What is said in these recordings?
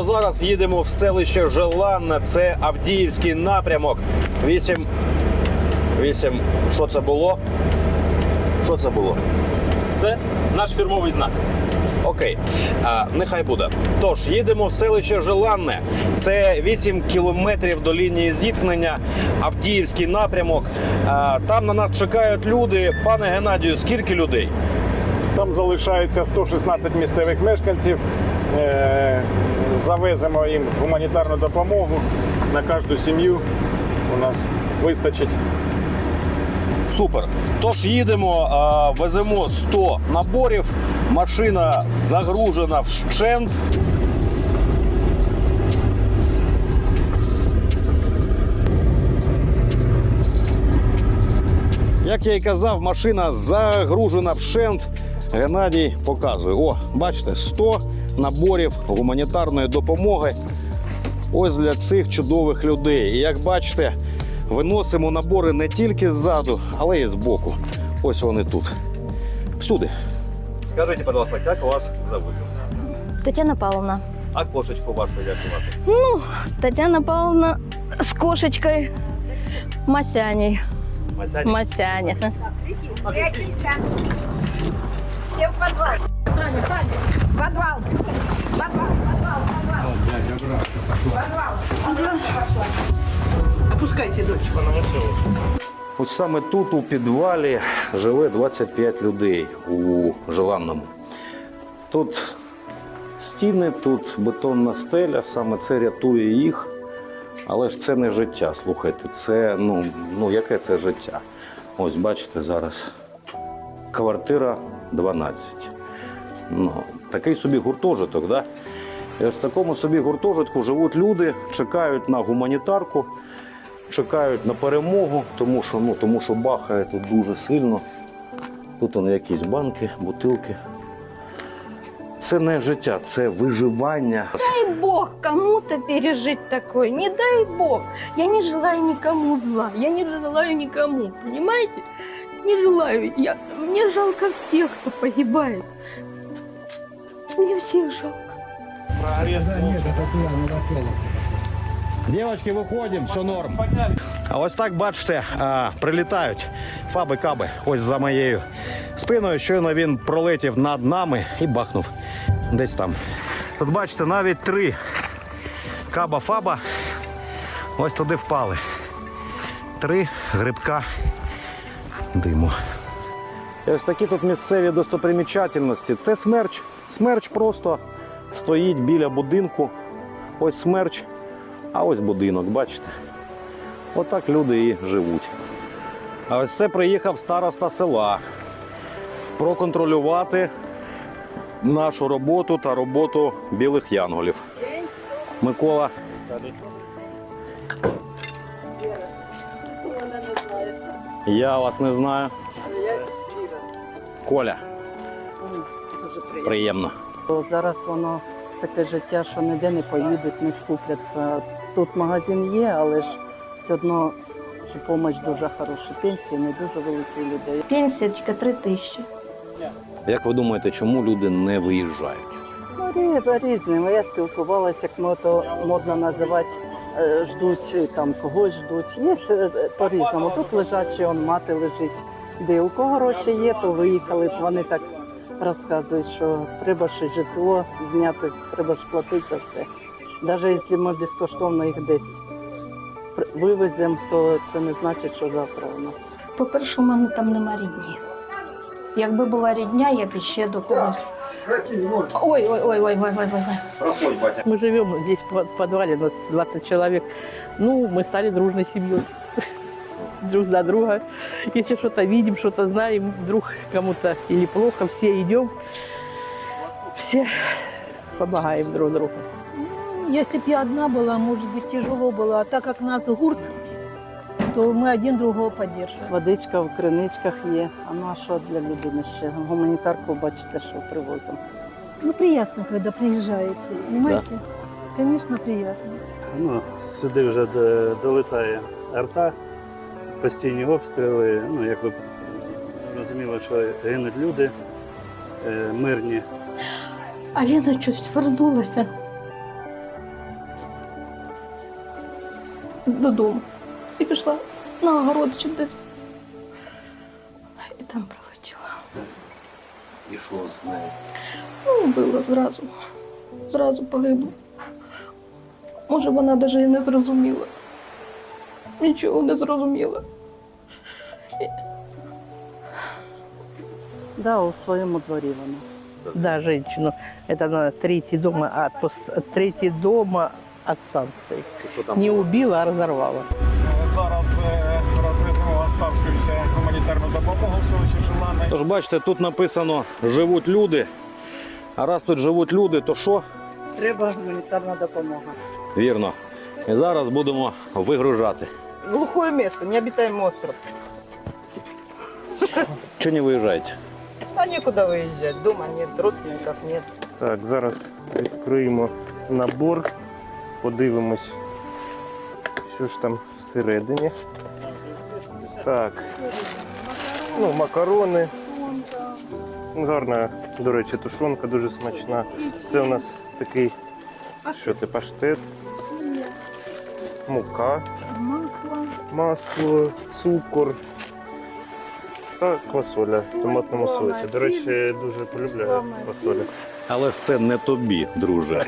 Прямо зараз їдемо в селище Желанне. Це Авдіївський напрямок. Вісім. Вісім. Що це було? Що це було? Це наш фірмовий знак. Окей, а, нехай буде. Тож їдемо в селище Желанне. Це 8 кілометрів до лінії зіткнення, Авдіївський напрямок. А, там на нас чекають люди. Пане Геннадію, скільки людей? Там залишається 116 місцевих мешканців. Завеземо їм гуманітарну допомогу на кожну сім'ю. У нас вистачить. Супер. Тож їдемо, веземо 100 наборів. Машина загружена вщент. Як я і казав, машина загружена вщент. Геннадій показує. О, бачите, 100 наборів гуманітарної допомоги. Ось для цих чудових людей. І як бачите, виносимо набори не тільки ззаду, але й збоку. Ось вони тут. Всюди. Скажіть, будь ласка, як вас зовут? Тетяна Павловна. А кошечку вашу як звати? Тетяна Павловна с кошечкой Масяней. Масяня? Масяня. Все в подвал. Подвал. Подвал. Подвал. Подвал. Опускайте дочку. Ось саме тут, у підвалі, живе 25 людей у Желанному. Тут стіни, тут бетонна стеля, саме це рятує їх. Але ж це не життя. Слухайте, це ну, ну яке це життя? Ось бачите зараз. Квартира 12. Ну, такий собі гуртожиток, да? І ось в такому собі гуртожитку живуть люди, чекають на гуманітарку, чекають на перемогу, тому що, ну, тому що бахає тут дуже сильно. Тут вони якісь банки, бутилки. Це не життя, це виживання. Дай Бог кому-то пережить такое. Не дай Бог. Я не желаю никому зла. Я не желаю никому. Понимаете? Не желаю. Я... Мне жалко всех, кто погибает. Мне всех жалко. Дівчатки, виходимо, все норм. А ось так бачите, а, прилітають фаби-каби ось за моєю спиною. Щойно він пролетів над нами і бахнув десь там. Тут бачите, навіть три каба-фаба ось туди впали. Три грибка диму. І ось такі тут місцеві достопримічательності. Це смерч. Смерч просто стоїть біля будинку. Ось смерч, а ось будинок, бачите? Отак люди і живуть. А ось це приїхав староста села проконтролювати нашу роботу та роботу білих янголів. Микола. Я вас не знаю. Коля. Приємно. Зараз воно таке життя, що ніде не поїдуть, не скупляться. Тут магазин є, але ж все одно ця допомога дуже хороша. Пенсії не дуже великі людей. Пенсия тільки 3 тисячі. Як ви думаєте, чому люди не виїжджають? Ну, рі- різними. Я спілкувалася, як ми то модно називати, е, ждуть е, там когось ждуть. Є е, по-різному. Тут лежачі, он мати лежить. Де у кого гроші є, то виїхали. Вони так розказують, що треба ще житло зняти, треба ж платити за все. Навіть якщо ми безкоштовно їх десь вивеземо, то це не значить, що завтра воно. По-перше, у мене там нема рідні. Якби була рідня, я б ще до когось. Ой, ой, ой, ой, ой, ой, ой, ой. Мы живем здесь в под- подвале, нас 20 человек. Ну, мы стали дружной семьей Друг за друга. Если что-то видим, что-то знаем, вдруг кому-то или плохо, все идем, все помогаем друг другу. Если бы я одна была, может быть, тяжело было. А так как нас гурт, то мы один другого поддерживаем. Водичка в криничках є. А ну а що для людини ще? Гуманітарку бачите, що привозимо. Ну, приятно, когда приезжаете, понимаете? Конечно, приятно. Ну, сюди вже до- долітає арта, постійні обстріли. Ну, як ви зрозуміло, що гинуть люди е, мирні. А Лена щось вернулася додому і пішла на огород чи десь. І там прилетіла. І що з нею? Ну, вбила зразу. Зразу погибла. Може, вона навіть і не зрозуміла. Нічого не зрозуміла. Да, у своєму дворі вона. Да, женщину. Это на третий дома от, пос- третий дома от станции. Не убила, а разорвала. Зараз е, розвеземо оставшуюся гуманітарну допомогу в селищі Желане. Тож бачите, тут написано живуть люди. А раз тут живуть люди, то що? Треба гуманітарна допомога. Вірно. І зараз будемо вигружати. Глухое место, необитаемый остров. Чого не виїжджаєте? Да некуда выезжать, дома нет, родственников нет. Так, зараз відкриємо набор, подивимось, що ж там всередині. Так. Ну, макарони. Гарна, до речі, тушонка дуже смачна. Це у нас такий, що це, паштет, мука, масло, цукор та квасоля в томатному соусі. До речі, дуже полюбляю квасоля. Але ж це не тобі, друже.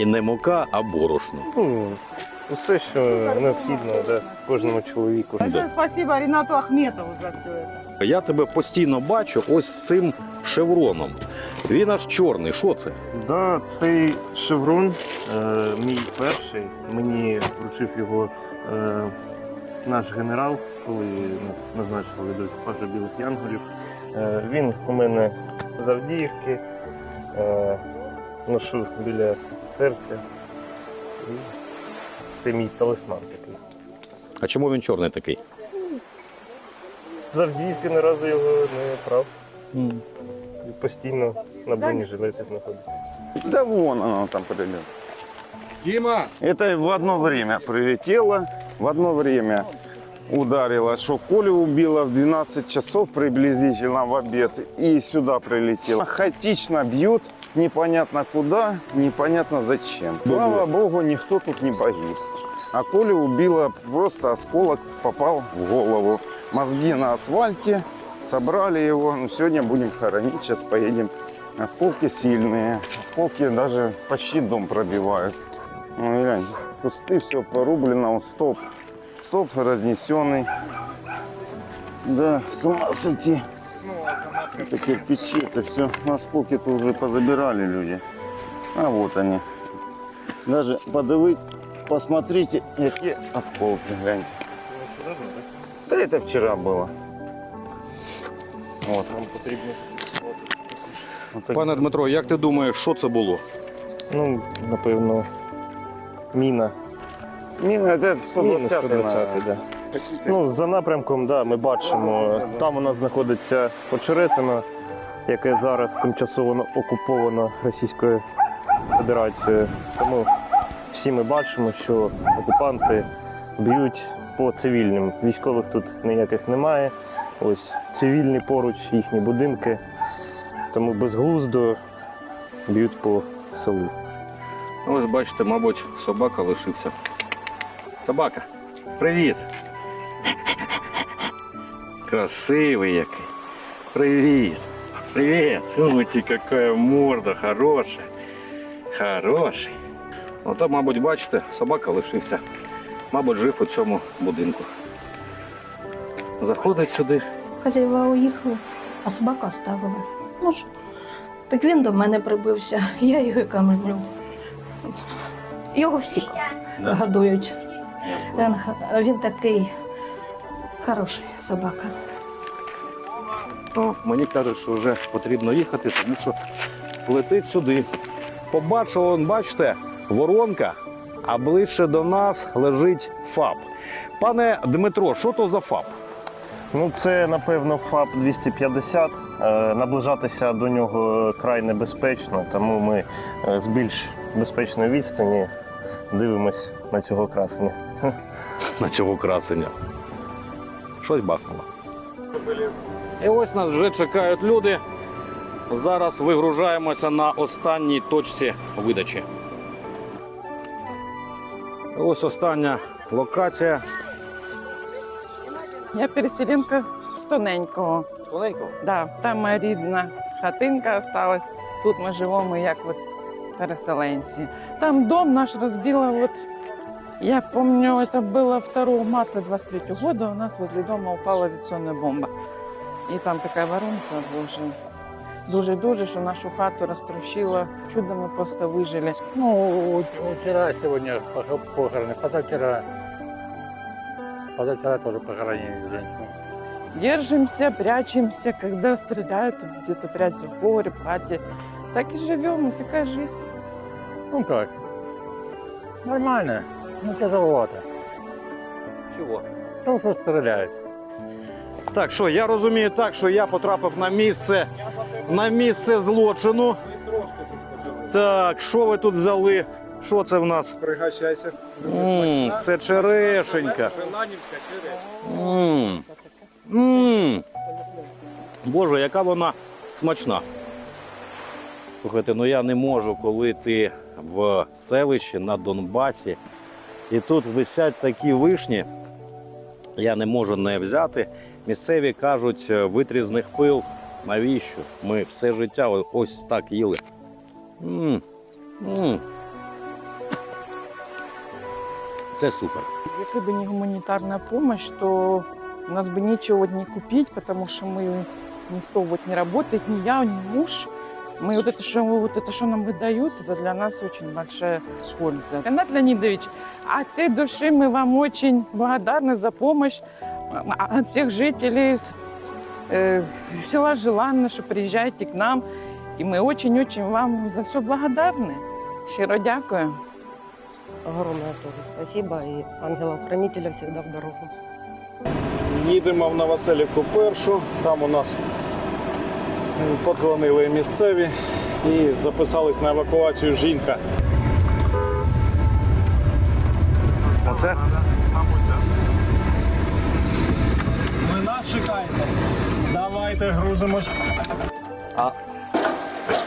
І не мука, а борошно. Ну, усе, що необхідно да, кожному чоловіку. Большое спасибо Ренату Ахметову за все. Я тебе постійно бачу ось з цим шевроном. Він аж чорний. Що це? Да, цей шеврон е, мій перший. Мені вручив його наш генерал, коли нас назначили до екіпажу білих янголів. Е, він у мене з Авдіївки. Е, ношу біля серця. І це мій талисман такий. А чому він чорний такий? З Авдіївки ні разу його не прав. І постійно на бронежилеті знаходиться. Да вон оно там прилетело. Дима! Это в одно время прилетело, в одно время ударило, что Колю убило в 12 часов приблизительно в обед и сюда прилетело. Хаотично бьют, непонятно куда, непонятно зачем. Слава богу, никто тут не погиб. А Колю убило, просто осколок попал в голову. Мозги на асфальте, собрали его. Ну, сегодня будем хоронить, сейчас поедем. Осколки сильные, осколки даже почти дом пробивают. Ну, глянь, кусты все порублено, вот столб, столб разнесенный. Да, с ума сойти. Это кирпичи, это все. Осколки-то уже позабирали люди. А вот они. Даже подавить, посмотрите, какие осколки, гляньте. Да это вчера было. Вот. Нам потрібно Вот так. Пане Дмитро, як ти думаєш, що це було? Ну, напевно, міна. Міна, Міна 120 120, да. Ну, за напрямком, да, ми бачимо, там у нас знаходиться очеретино, яке зараз тимчасово окуповано Російською Федерацією. Тому всі ми бачимо, що окупанти б'ють по цивільним. Військових тут ніяких немає. Ось цивільні поруч, їхні будинки. Тому безглуздо б'ють по селу. Ось бачите, мабуть, собака лишився. Собака, привіт. Красивий який. Привіт. Привіт. Ути, какая морда хорошая. Хороший. Ото, мабуть, бачите, собака лишився. Мабуть, жив у цьому будинку. Заходить сюди. Хазяєва уїхали, а собака оставила. Ну ж, так він до мене прибився, я його камлю. Його всі годують. Він, він такий хороший собака. Ну, мені кажуть, що вже потрібно їхати, тому що летить сюди. Побачив, он, бачите, воронка, а ближче до нас лежить ФАП. Пане Дмитро, що то за ФАП? Ну, це, напевно, ФАП 250. Е, Наближатися до нього край небезпечно, тому ми е, з більш безпечної відстані дивимось на цього красення. На цього красення. Щось бахнуло. І ось нас вже чекають люди. Зараз вигружаємося на останній точці видачі. Ось остання локація. Я переселенка з тоненького. Тоненько. Да, там моя рідна хатинка осталась. Тут ми живемо як от переселенці. Там дом наш розбило. Вот, я помню, это было 2 марта 23 года. У нас возле дома упала авиационная бомба. І там така воронка, боже. Дуже-дуже, що нашу хату розтрощило. Чудом ми просто вижили. Ну, вчера, сегодня похороны, позавчера. Позавчера тоже похоронили женщину. Держимся, прячемся, когда стреляют, где-то прячемся в погреб, в. Так и живем, такая жизнь. Ну как? Нормально, ну тяжеловато. Чого? То, что стреляют. Так, що я розумію так, що я потрапив на місце, на місце злочину. Так, що ви тут взяли? Що це в нас? Пригощайся. М, це черешенька. Ланівська черешня. М. М. Боже, яка вона смачна. Слухайте, ну я не можу, коли ти в селищі на Донбасі, і тут висять такі вишні. Я не можу не взяти. Місцеві кажуть, е, витрі з них пил. Навіщо? Ми все життя ось так їли. М. М. Це супер. Если бы не гуманитарная помощь, то у нас бы нечего не купить, потому что мы никто вот не работает, ни я, ни муж. Мы вот это, что, вот это, что нам выдают, это для нас очень большая польза. Ренат Леонидович, от всей души мы вам очень благодарны за помощь а, от всех жителей э, села Желанно, что приезжаете к нам. И мы очень-очень вам за все благодарны. Щиро дякую. Огромное тоже спасибо. И ангелов-хранителя всегда в дорогу. Їдемо в Новоселівку першу. Там у нас подзвонили місцеві і записались на евакуацію жінка. Оце? Ви нас чекаєте? Давайте грузимось. А.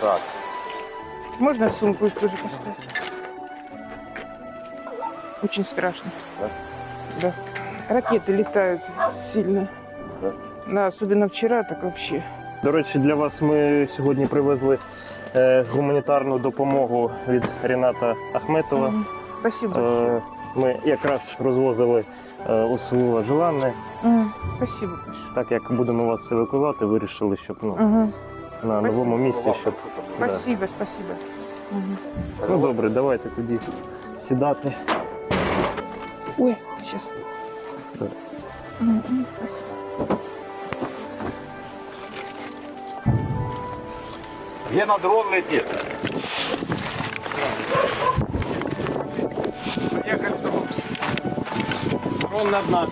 Так. Можно сумку тоже поставить? Очень страшно. Да? Ракеты летают сильно. Да, особенно вчера, так вообще. До речі, для вас ми сьогодні привезли е, гуманітарну допомогу від Ріната Ахметова. Мгм. Спасибо большое. Е, Ми якраз розвозили е, у село Желанне. Мгм. Спасибо большое. Так як будемо вас евакуювати, вирішили, щоб ну, Мгм. на новому місці, щоб. Да. Спасибо, спасибо. Мгм. Ну добре, давайте тоді сідати. Ой, сейчас. Где на дрон летит? Поїхали дрон. Дрон над нами.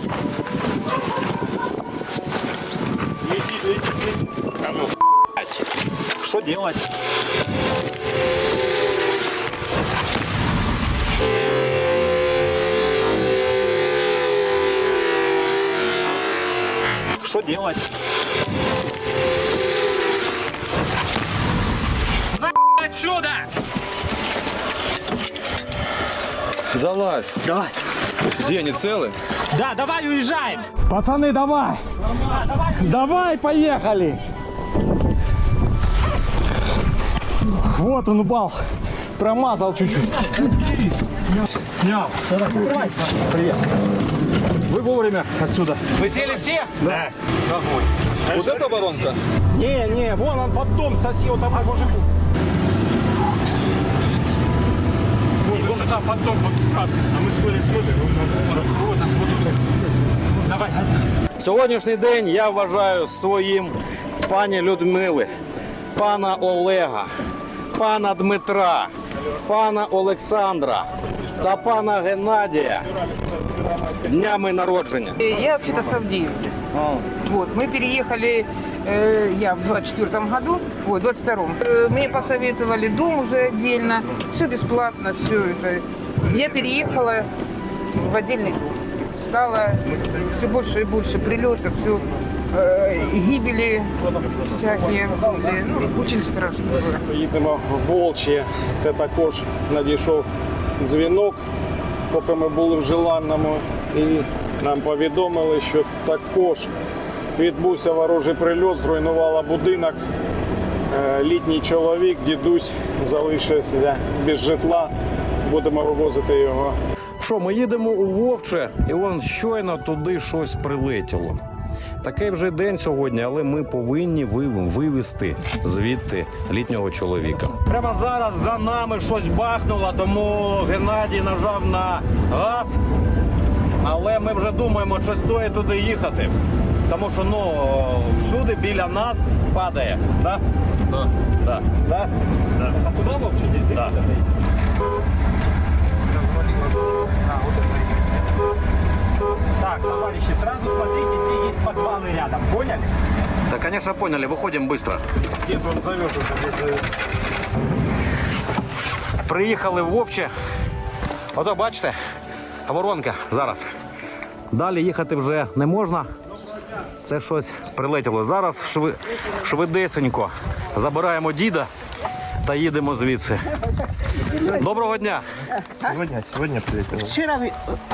Летит, летит, летит. А ну, Что делать? Что делать? Отсюда! Залазь. Давай. Где они целы? Да, давай уезжаем! Пацаны, давай! Давай, поехали! Вот он упал. Промазал чуть-чуть. Снял. Привет. Вы вовремя отсюда. Вы сели все? Да. Вот эта воронка? Не, не, вон он под дом сосел, там мужику. Вот, вон там под дом, под красный. А мы смотрим, смотрим. Вот, он, вот тут. Давай, Сьогоднішній день я вважаю своїм пані Людмили, пана Олега, пана Дмитра, пана Олександра та пана Геннадія днями народження. Я вообще-то с Авдеевки. Вот, мы переехали, э, я в 24 году, ой, 22-м. Э, мне посоветовали дом уже отдельно, все бесплатно, все это. Я переехала в отдельный дом. Стало все больше и больше прилетов, все э, гибели всякие были. Ну, очень страшно было. Їдемо в Волчє. Це також надійшов дзвінок, поки ми були в Желанному. І нам повідомили, що також відбувся ворожий прильот, зруйнувала будинок. Е, Літній чоловік, дідусь, залишився без житла. Будемо вивозити його Що, ми їдемо у Вовче, і вон щойно туди щось прилетіло. Такий вже день сьогодні, але ми повинні ви- вивезти звідти літнього чоловіка. Прямо зараз за нами щось бахнуло, тому Геннадій нажав на газ. Але ми вже думаємо, чи стоїть туди їхати. Тому що ну, всюди біля нас падає. Да? Да. Да. Да? Да. А куди Вовче? Да. Рядом, поняли? Да, конечно, поняли. Выходим быстро. Дід вам завез уже. Приїхали в Вовче. Ото бачите, воронка зараз. Далі їхати вже не можна. Це щось прилетіло. Зараз шви... швидесенько забираємо діда та їдемо звідси. Доброго дня! Сьогодні, сьогодні прилетіло. Вчера...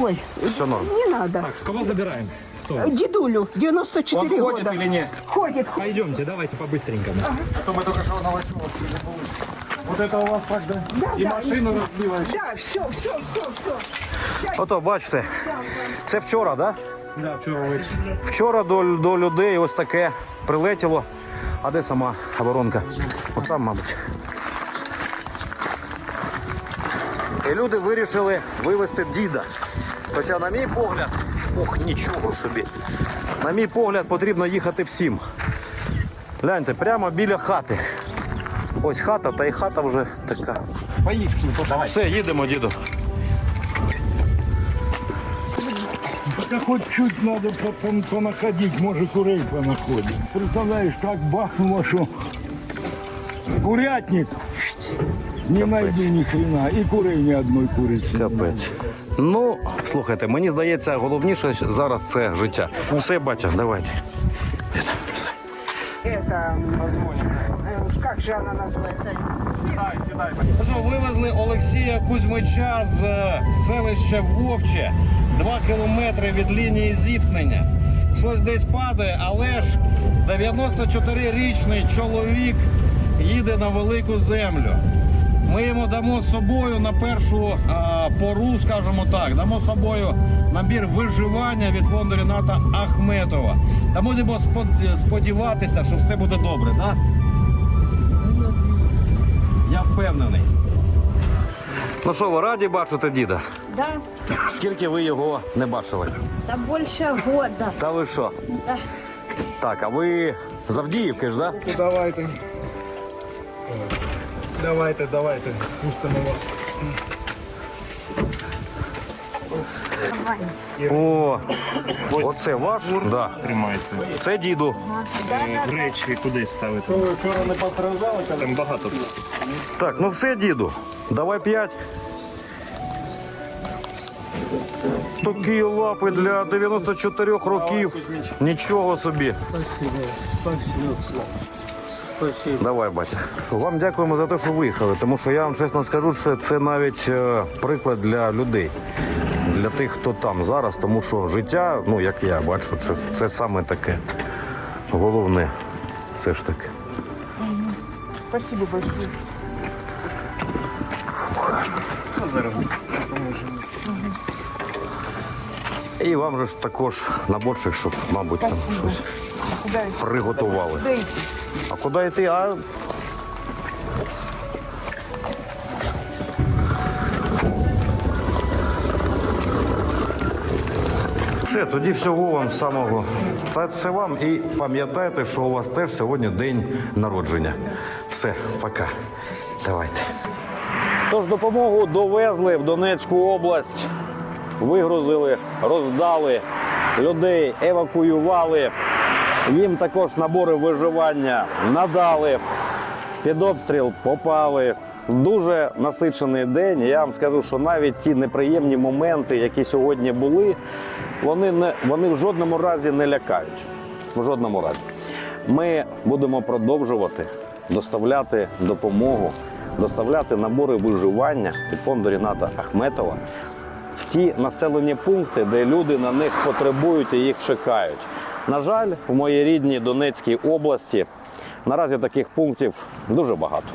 Ой, Все норм. не надо. Кого забираем? Кто? Дедулю, 94 Он ходит или нет? Ходит. Пойдемте, давайте по-быстренькому. Вот это у вас так, да? І машину розбила. Да, все, все, все, все. Ото бачите, це вчора. Да? Да, вчора ввечері. Вчора до, до людей ось таке прилетіло. А де сама воронка? От там, мабуть. І люди вирішили вивезти діда. Хоча, на мій погляд, ох, нічого собі. На мій погляд, потрібно їхати всім. Гляньте, прямо біля хати. Ось хата, та й хата вже така. Поехали, давай. Все, їдемо, діду. Да хоть чуть надо по- по- понаходить, может курей понаходим. Представляешь, так бахнуло, что курятник не найду ни хрена, и курей ни одной курицы. Капець. Ну, слухайте, мені здається, головніше зараз це життя. Все, батя, давайте. Дід, все. Это, э, как же она называется? Сідай, сідай. Що, вивезли Олексія Кузьмича з е, селища Вовче, два кілометри від лінії зіткнення. Щось десь падає, але ж 94-річний чоловік їде на велику землю. Ми йому дамо з собою на першу а, пору, скажімо так, дамо з собою набір виживання від фонду Ріната Ахметова. Та будемо сподіватися, що все буде добре, так? Я впевнений. Ну що, ви раді бачити діда? Да, Скільки ви його не бачили? да больше года. Та ви що? Да. Так, а ви з Авдіївки ж, так? Да? Давайте. Давайте, давайте, спустимо вас. О, оце ваш? Да. Тримайте. Це діду. Речі куди ставити? Ви вчора не постраждали, коли Там багато. Так, ну все, діду. Давай п'ять. Такі лапи для 94 років. Нічого собі. Давай, батя. Вам дякуємо за те, що виїхали, тому що я вам чесно скажу, що це навіть е, приклад для людей, для тих, хто там зараз, тому що життя, ну як я бачу, це, це саме таке. Головне, все ж таки. Спасибо большое. І вам же ж також наборчик, щоб, мабуть, там щось приготували. А куди йти? А Все, тоді всього вам самого. Та це вам і пам'ятайте, що у вас теж сьогодні день народження. Все, пока. Давайте. Тож допомогу довезли в Донецьку область, вигрузили, роздали людей, евакуювали. Їм також набори виживання надали, під обстріл попали. Дуже насичений день. Я вам скажу, що навіть ті неприємні моменти, які сьогодні були, вони не вони в жодному разі не лякають. В жодному разі. Ми будемо продовжувати доставляти допомогу, доставляти набори виживання від фонду Ріната Ахметова в ті населені пункти, де люди на них потребують і їх чекають. На жаль, в моїй рідній Донецькій області наразі таких пунктів дуже багато.